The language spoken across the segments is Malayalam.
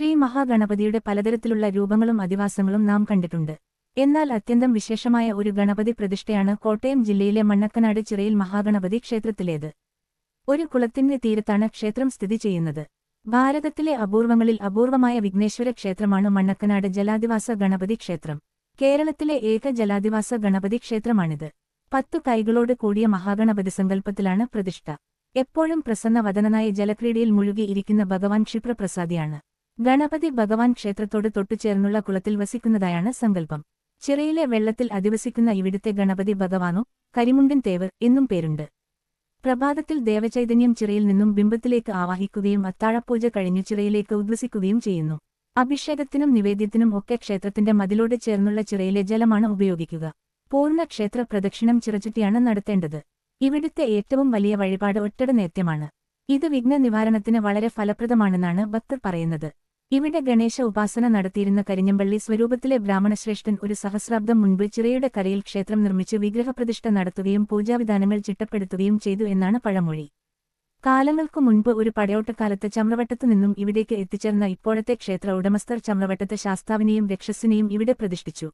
ശ്രീ മഹാഗണപതിയുടെ പലതരത്തിലുള്ള രൂപങ്ങളും അധിവാസങ്ങളും നാം കണ്ടിട്ടുണ്ട്. എന്നാൽ അത്യന്തം വിശേഷമായ ഒരു ഗണപതി പ്രതിഷ്ഠയാണ് കോട്ടയം ജില്ലയിലെ മണ്ണക്കനാട് ചിറയിൽ മഹാഗണപതി ക്ഷേത്രത്തിലേത്. ഒരു കുളത്തിന്റെ തീരത്താണ് ക്ഷേത്രം സ്ഥിതി ചെയ്യുന്നത്. ഭാരതത്തിലെ അപൂർവങ്ങളിൽ അപൂർവമായ വിഘ്നേശ്വര ക്ഷേത്രമാണ് മണ്ണക്കനാട് ജലാധിവാസ ഗണപതി ക്ഷേത്രം. കേരളത്തിലെ ഏക ജലാധിവാസ ഗണപതി ക്ഷേത്രമാണിത്. പത്തു കൈകളോട് കൂടിയ മഹാഗണപതി സങ്കല്പത്തിലാണ് പ്രതിഷ്ഠ. എപ്പോഴും പ്രസന്ന വദനനായ ജലക്രീഡയിൽ മുഴുകി ഇരിക്കുന്ന ഭഗവാൻ ക്ഷിപ്രപ്രസാദിയാണ്. ഗണപതി ഭഗവാൻ ക്ഷേത്രത്തോട് തൊട്ടുചേർന്നുള്ള കുളത്തിൽ വസിക്കുന്നതായാണ് സങ്കല്പം. ചിറയിലെ വെള്ളത്തിൽ അധിവസിക്കുന്ന ഇവിടുത്തെ ഗണപതി ഭഗവാനോ കരിമുണ്ടൻ തേവർ എന്നും പേരുണ്ട്. പ്രഭാതത്തിൽ ദേവചൈതന്യം ചിറയിൽ നിന്നും ബിംബത്തിലേക്ക് ആവാഹിക്കുകയും അത്താഴപൂജ കഴിഞ്ഞു ചിറയിലേക്ക് ഉദ്വസിക്കുകയും ചെയ്യുന്നു. അഭിഷേകത്തിനും നിവേദ്യത്തിനും ഒക്കെ ക്ഷേത്രത്തിന്റെ മതിലോട് ചേർന്നുള്ള ചിറയിലെ ജലമാണ് ഉപയോഗിക്കുക. പൂർണ ക്ഷേത്ര പ്രദക്ഷിണം ചിറചുറ്റിയാണ് നടത്തേണ്ടത്. ഇവിടുത്തെ ഏറ്റവും വലിയ വഴിപാട് ഒറ്റട നേത്യമാണ്. ഇത് വിഘ്ന നിവാരണത്തിന് വളരെ ഫലപ്രദമാണെന്നാണ് ഭക്തർ പറയുന്നത്. ഇവിടെ ഗണേശ ഉപാസന നടത്തിയിരുന്ന കരിഞ്ഞമ്പള്ളി സ്വരൂപത്തിലെ ബ്രാഹ്മണശ്രേഷ്ഠൻ ഒരു സഹസ്രാബ്ദം മുൻപ് ചിറയുടെ കരയിൽ ക്ഷേത്രം നിർമ്മിച്ച് വിഗ്രഹപ്രതിഷ്ഠ നടത്തുകയും പൂജാവിധാനങ്ങൾ ചിട്ടപ്പെടുത്തുകയും ചെയ്തു എന്നാണ് പഴമൊഴി. കാലങ്ങൾക്കു മുൻപ് ഒരു പടയോട്ടക്കാലത്ത് ചമ്രവട്ടത്തു നിന്നും ഇവിടേക്ക് എത്തിച്ചേർന്ന ഇപ്പോഴത്തെ ക്ഷേത്ര ഉടമസ്ഥർ ചമ്രവട്ടത്തെ ശാസ്താവിനെയും രക്ഷസിനെയും ഇവിടെ പ്രതിഷ്ഠിച്ചു.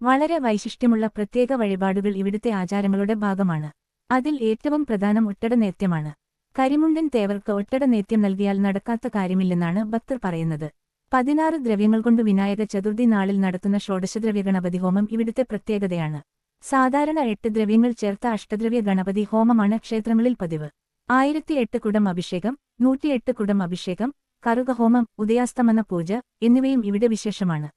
വളരെ വൈശിഷ്ട്യമുള്ള പ്രത്യേക വഴിപാടുകൾ ഇവിടുത്തെ ആചാരങ്ങളുടെ ഭാഗമാണ്. അതിൽ ഏറ്റവും പ്രധാനം ഒട്ടട നേത്യമാണ്. കരിമുണ്ടൻ തേവർക്ക് ഒട്ടട നേത്യം നൽകിയാൽ നടക്കാത്ത കാര്യമില്ലെന്നാണ് ഭക്തർ പറയുന്നത്. പതിനാറ് ദ്രവ്യങ്ങൾ കൊണ്ട് വിനായക ചതുർത്ഥി നാളിൽ നടത്തുന്ന ഷോഡശദ്രവ്യ ഗണപതി ഹോമം ഇവിടുത്തെ പ്രത്യേകതയാണ്. സാധാരണ എട്ട് ദ്രവ്യങ്ങൾ ചേർത്ത അഷ്ടദ്രവ്യ ഗണപതി ഹോമമാണ് ക്ഷേത്രങ്ങളിൽ പതിവ്. ആയിരത്തി എട്ട് കുടം അഭിഷേകം നൂറ്റിയെട്ട് കുടം അഭിഷേകം കറുകഹോമം ഉദയാസ്തമന പൂജ എന്നിവയും ഇവിടെ വിശേഷമാണ്.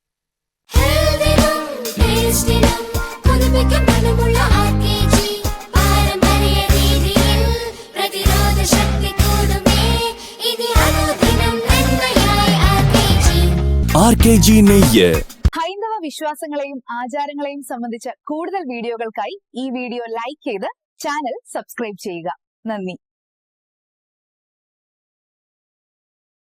ഹൈന്ദവ വിശ്വാസങ്ങളെയും ആചാരങ്ങളെയും സംബന്ധിച്ച കൂടുതൽ വീഡിയോകൾക്കായി ഈ വീഡിയോ ലൈക്ക് ചെയ്ത് ചാനൽ സബ്സ്ക്രൈബ് ചെയ്യുക. നന്ദി.